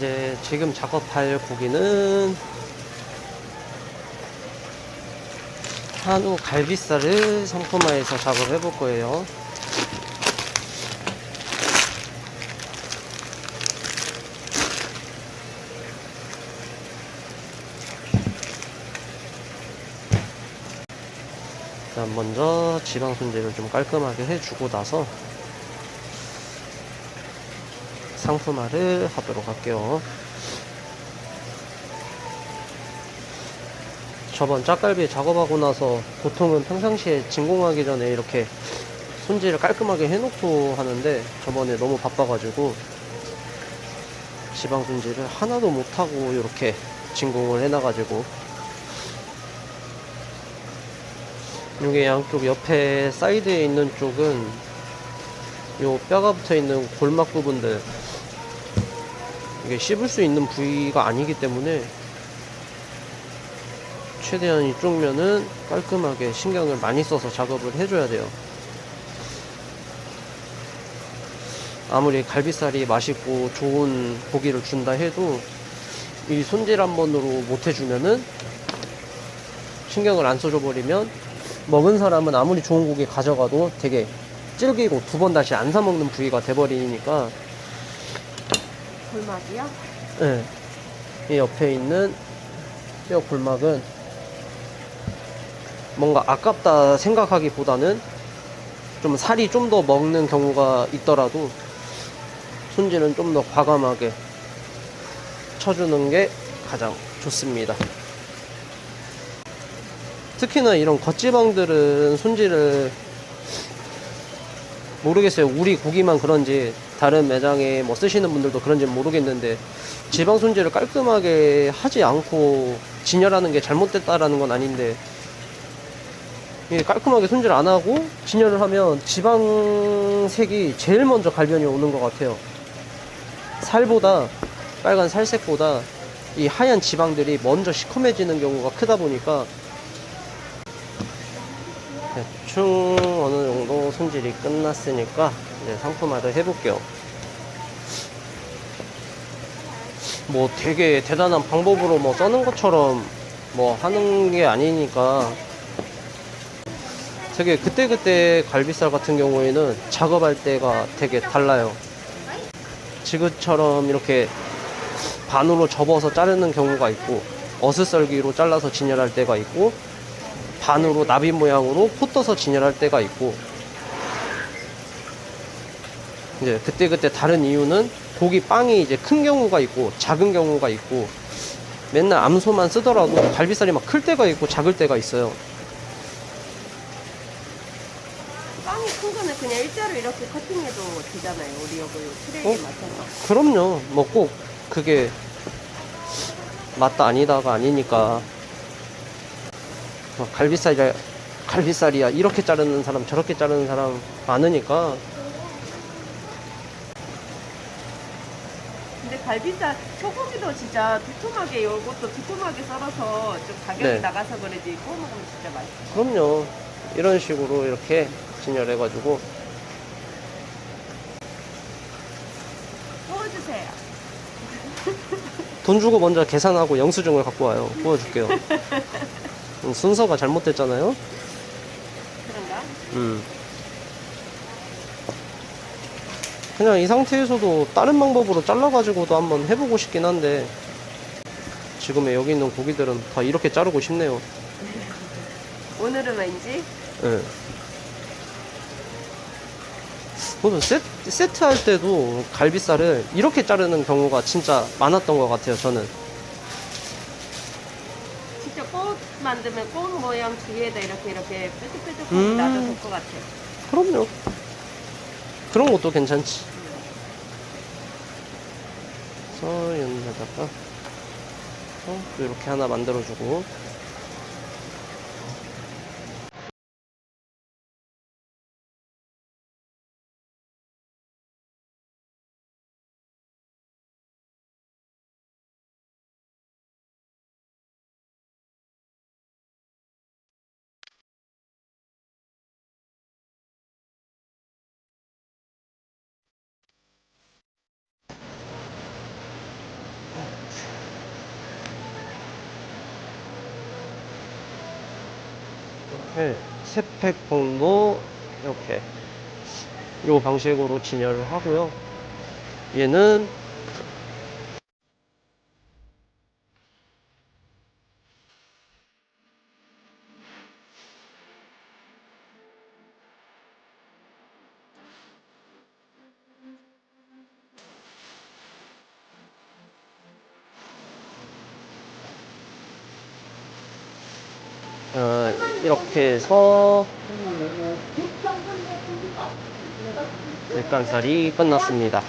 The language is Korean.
이제 지금 작업할 고기는 한우 갈비살을 상품화해서 작업해 볼 거예요. 일단 먼저 지방 손질을 좀 깔끔하게 해주고 나서 상품화를 하도록 할게요. 저번 짝갈비 작업하고 나서 보통은 평상시에 진공하기 전에 이렇게 손질을 깔끔하게 해놓고 하는데 저번에 너무 바빠가지고 지방 손질을 하나도 못하고 이렇게 진공을 해놔가지고 이게 양쪽 옆에 사이드에 있는 쪽은 요 뼈가 붙어 있는 골막 부분들 이게 씹을 수 있는 부위가 아니기 때문에 최대한 이쪽 면은 깔끔하게 신경을 많이 써서 작업을 해줘야 돼요. 아무리 갈비살이 맛있고 좋은 고기를 준다 해도 이 손질 한 번으로 못 해주면은 신경을 안 써줘 버리면 먹은 사람은 아무리 좋은 고기 가져가도 되게 질기고 두 번 다시 안 사 먹는 부위가 돼버리니까 골막이요? 예. 이 옆에 있는 뼈 골막은 뭔가 아깝다 생각하기보다는 좀 살이 좀 더 먹는 경우가 있더라도 손질은 좀 더 과감하게 쳐주는 게 가장 좋습니다. 특히나 이런 겉지방들은 손질을 모르겠어요. 우리 고기만 그런지 다른 매장에 뭐 쓰시는 분들도 그런지 모르겠는데 지방 손질을 깔끔하게 하지 않고 진열하는 게 잘못됐다라는 건 아닌데 깔끔하게 손질 안 하고 진열을 하면 지방색이 제일 먼저 갈변이 오는 것 같아요. 살보다 빨간 살색보다 이 하얀 지방들이 먼저 시커매지는 경우가 크다 보니까 대충 어느 정도 손질이 끝났으니까 이제 상품화를 해볼게요. 뭐 되게 대단한 방법으로 뭐 써는 것처럼 뭐 하는 게 아니니까 되게 그때그때 갈비살 같은 경우에는 작업할 때가 되게 달라요. 지그처럼 이렇게 반으로 접어서 자르는 경우가 있고 어슷썰기로 잘라서 진열할 때가 있고 반으로 나비 모양으로 포 떠서 진열할 때가 있고 이제 그때그때 다른 이유는 고기 빵이 이제 큰 경우가 있고 작은 경우가 있고 맨날 암소만 쓰더라도 갈비살이 막 클 때가 있고 작을 때가 있어요. 빵이 큰 거는 그냥 일자로 이렇게 커팅해도 되잖아요. 우리 여기 트레이에 어? 맞춰서. 그럼요. 뭐 꼭 그게 맞다 아니다가 아니니까 뭐 갈비살이야 갈비살이야 이렇게 자르는 사람 저렇게 자르는 사람 많으니까 근데 갈비살 소고기도 진짜 두툼하게 요것도 두툼하게 썰어서 좀 가격이 네. 나가서 그러지 구워 먹으면 진짜 맛있어. 그럼요. 이런 식으로 이렇게 진열해 가지고 구워주세요. 돈 주고 먼저 계산하고 영수증을 갖고 와요. 구워줄게요. 음, 순서가 잘못됐잖아요. 그런가? 음. 그냥 이 상태에서도 다른 방법으로 잘라가지고도 한번 해보고 싶긴 한데 지금의 여기 있는 고기들은 다 이렇게 자르고 싶네요. 오늘은 왠지 예. 보면 세트, 세트 할 때도 갈비살을 이렇게 자르는 경우가 진짜 많았던 것 같아요, 저는. 만들면 꽃 모양 뒤에다 이렇게 이렇게 뾰족뾰족 음. 놔도 될 것 같아. 그럼요. 그런 것도 괜찮지. 그래서 여기다가 어, 또 이렇게 하나 만들어주고 네, 세팩 봉도 이렇게 요 방식으로 진열을 하고요. 얘는 어, 이렇게 해서 일간살이 끝났습니다.